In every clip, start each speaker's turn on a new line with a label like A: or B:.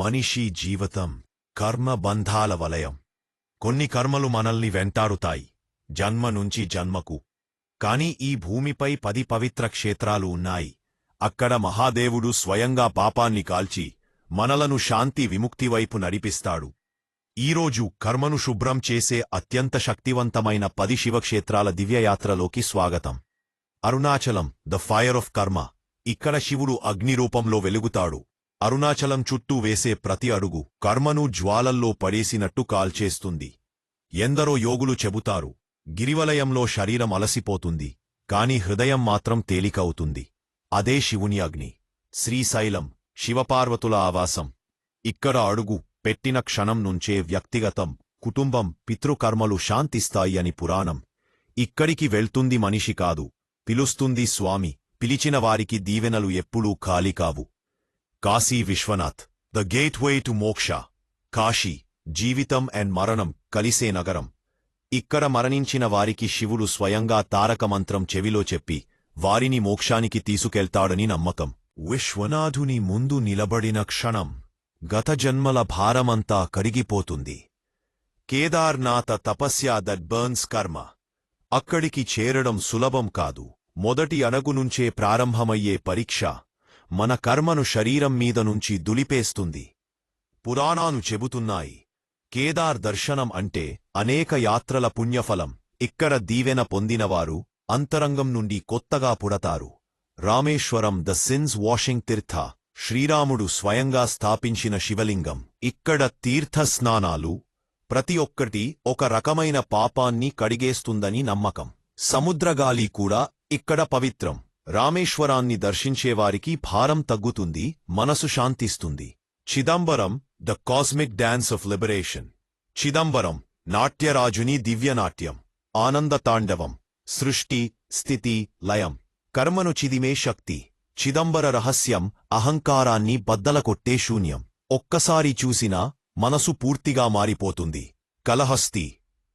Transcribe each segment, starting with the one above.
A: మనిషి జీవితం కర్మ బంధాల వలయం. కొన్ని కర్మలు మనల్ని వెంటాడుతాయి జన్మ నుంచి జన్మకు. కాని ఈ భూమిపై పది పవిత్ర క్షేత్రాలు ఉన్నాయి. అక్కడ మహాదేవుడు స్వయంగా పాపాన్ని కాల్చి మనలను శాంతి విముక్తి వైపు నడిపిస్తాడు. ఈరోజు కర్మను శుభ్రం చేసే అత్యంత శక్తివంతమైన పది శివక్షేత్రాల దివ్యయాత్రలోకి స్వాగతం. అరుణాచలం ద ఫైర్ ఆఫ్ కర్మ. ఇక్కడ శివుడు అగ్నిరూపంలో వెలుగుతాడు. అరుణాచలం చుట్టూ వేసే ప్రతి అడుగు కర్మను జ్వాలల్లో పడేసినట్టు కాల్చేస్తుంది. ఎందరో యోగులు చెబుతారు గిరివలయంలో శరీరం అలసిపోతుంది కాని హృదయం మాత్రం తేలికవుతుంది. అదే శివుని అగ్ని. శ్రీశైలం శివపార్వతుల ఆవాసం. ఇక్కడ అడుగు పెట్టిన క్షణం నుంచే వ్యక్తిగతం కుటుంబం పితృకర్మలు శాంతిస్తాయి అని పురాణం. ఇక్కడికి వెళ్తుంది మనిషి కాదు పిలుస్తుంది స్వామి పిలిచిన వారికి దీవెనలు ఎప్పుడూ ఖాళీ కావు. Kashi Vishwanath the gateway to moksha Kashi జీవితం అండ్ మరణం కలిసే నగరం. ఇక్కడ మరణించిన వారికి శివుడు స్వయంగా తారకమంత్రం చెవిలో చెప్పి వారిని మోక్షానికి తీసుకెళ్తాడని నమ్మకం. విశ్వనాథుని ముందు నిలబడిన క్షణం గత జన్మల భారమంతా కరిగిపోతుంది. కేదార్నాథ తపస్యా దట్ బర్న్స్ కర్మ. అక్కడికి చేరడం సులభం కాదు. మొదటి అణగు నుంచే ప్రారంభమయ్యే పరీక్ష. మన కర్మను శరీరం మీద నుంచి దులిపేస్తుంది. పురాణాలు చెబుతున్నాయి. కేదార్ దర్శనం అంటే అనేక యాత్రల పుణ్యఫలం. ఇక్కడ దీవెన పొందినవారు అంతరంగం నుండి కొత్తగా పుడతారు. రామేశ్వరం ద సిన్స్ వాషింగ్ తీర్థ శ్రీరాముడు స్వయంగా స్థాపించిన శివలింగం. ఇక్కడ తీర్థస్నానాలు ప్రతి ఒక్కటి ఒక రకమైన పాపాన్ని కడిగేస్తుందని నమ్మకం. సముద్రగాలి కూడా ఇక్కడ పవిత్రం. రామేశ్వరాన్ని దర్శించేవారికి భారం తగ్గుతుంది మనసు శాంతిస్తుంది. Chidambaram the cosmic dance of liberation. Chidambaram నాట్యరాజుని దివ్యనాట్యం. ఆనంద తాండవం. సృష్టి స్థితి లయం. కర్మను చిదిమే శక్తి. చిదంబర రహస్యం అహంకారాన్ని బద్దలకొట్టే శూన్యం. ఒక్కసారి చూసినా మనసు పూర్తిగా మారిపోతుంది. Kalahasti.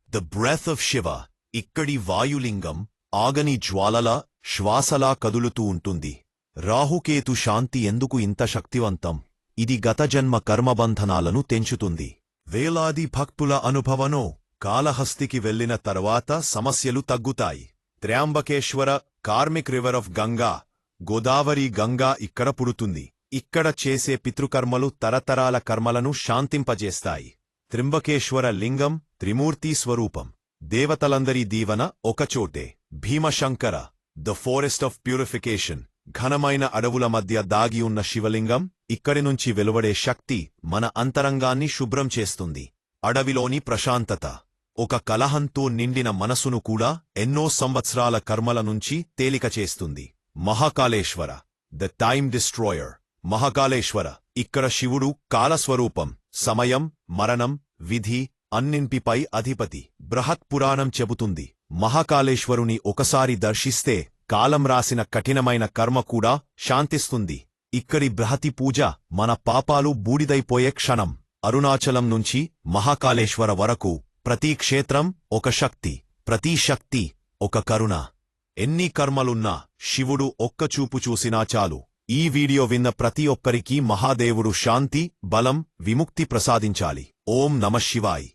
A: The breath of Shiva. ఇక్కడి వాయులింగం ఆగని జ్వాలల శ్వాసలా కదులుతూ ఉంటుంది. రాహుకేతు శాంతి ఎందుకు ఇంత శక్తివంతం? ఇది గతజన్మ కర్మబంధనాలను తెంచుతుంది. వేలాది భక్తుల అనుభవనో కాళహస్తికి వెళ్ళిన తర్వాత సమస్యలు తగ్గుతాయి. Trimbakeshwar karmic river of Ganga Godavari Ganga ఇక్కడ పుడుతుంది. ఇక్కడ చేసే పితృకర్మలు తరతరాల కర్మలను శాంతింపజేస్తాయి. త్రింబకేశ్వర లింగం త్రిమూర్తి స్వరూపం. దేవతలందరి దీవన ఒకచోటే Bhimashankar. The forest of purification ఘనమైన అడవుల మధ్య దాగి ఉన్న శివలింగం ఇక్కడి నుంచి వెలువడే శక్తి మన అంతరంగాన్ని శుభ్రం చేస్తుంది. అడవిలోని ప్రశాంతత ఒక కలహంతో నిండిన మనసును కూడా ఎన్నో సంవత్సరాల కర్మల నుంచి తేలిక చేస్తుంది. Mahakaleshwar the time destroyer Mahakaleshwar ఇక్కడ శివుడు కాలస్వరూపం సమయం మరణం విధి అన్నింటిపై అధిపతి బృహత్ పురాణం చెబుతుంది. మహాకాళేశ్వరుని ఒకసారి దర్శిస్తే కాలం రాసిన కఠినమైన కర్మ కూడా శాంతిస్తుంది. ఇక్కడి బృహతి పూజ మన పాపాలు బూడిదైపోయే క్షణం. అరుణాచలం నుంచి మహాకాళేశ్వర వరకు ప్రతి క్షేత్రం ఒక శక్తి ప్రతి శక్తి ఒక కరుణ. ఎన్ని కర్మలున్నా శివుడు ఒక్కచూపు చూసినా చాలు. ఈ వీడియో విన్న ప్రతి ఒక్కరికీ మహాదేవుడు శాంతి బలం విముక్తి ప్రసాదించాలి. ఓం నమ శివాయ్.